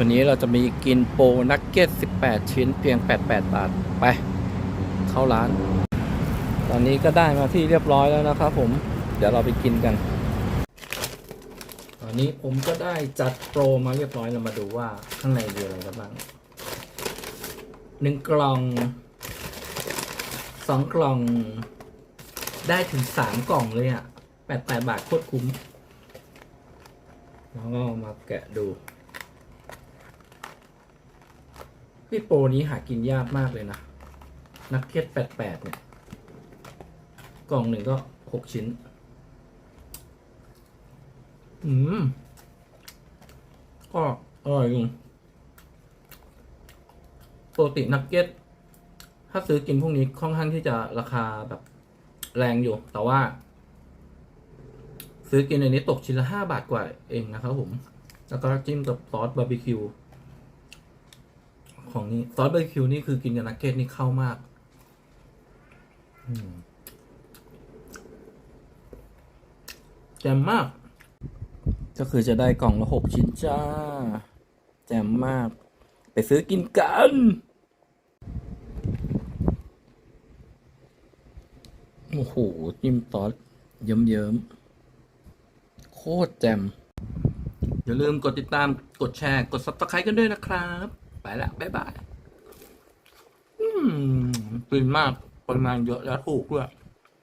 วันนี้เราจะมีกินโปนักเก็ต 18 ชิ้นเพียง 88 บาท ไป เข้าร้าน ตอนนี้ก็ได้มาที่เรียบร้อยแล้วนะครับผม เดี๋ยวเราไปกินกัน ตอนนี้ผมก็ได้จัดโปรมาเรียบร้อยเรามาดูว่าข้างในมีอะไรกันบ้างหนึ่งกล่องสองกล่องได้ถึงสามกล่องเลยอะแปดแปดบาทโคตรคุ้ม แล้วก็มาแกะดู พี่โปรนี้หากินยากมากเลยนะ นักเก็ตแปดแปดเนี่ย กล่องหนึ่งก็หกชิ้น อืม ก็อร่อยอยู่ปกตินักเก็ต ถ้าซื้อกินพวกนี้ค่อนข้างที่จะราคาแบบแรงอยู่ แต่ว่า ซื้อกินในนี้ตกชิ้นละห้าบาทกว่าเองนะครับผม แล้วก็จิ้มกับซอสบาร์บีคิว ของนี้ซอสบาร์บีคิวนี่คือกินกับนักเก็ตนี่เข้ามากอืมแจ่มมาก ก็คือจะได้กล่องละหกชิ้นจ้า แจ่มมาก ไปซื้อกินกันโอ้โหจิ้มซอสเยิ้มๆโคตรแจ่มอย่าลืมกดติดตามกดแชร์ กด subscribe กันด้วยนะครับ ไปละบ๊ายบาย อืมฟินมากปริมาณเยอะและถูกด้วย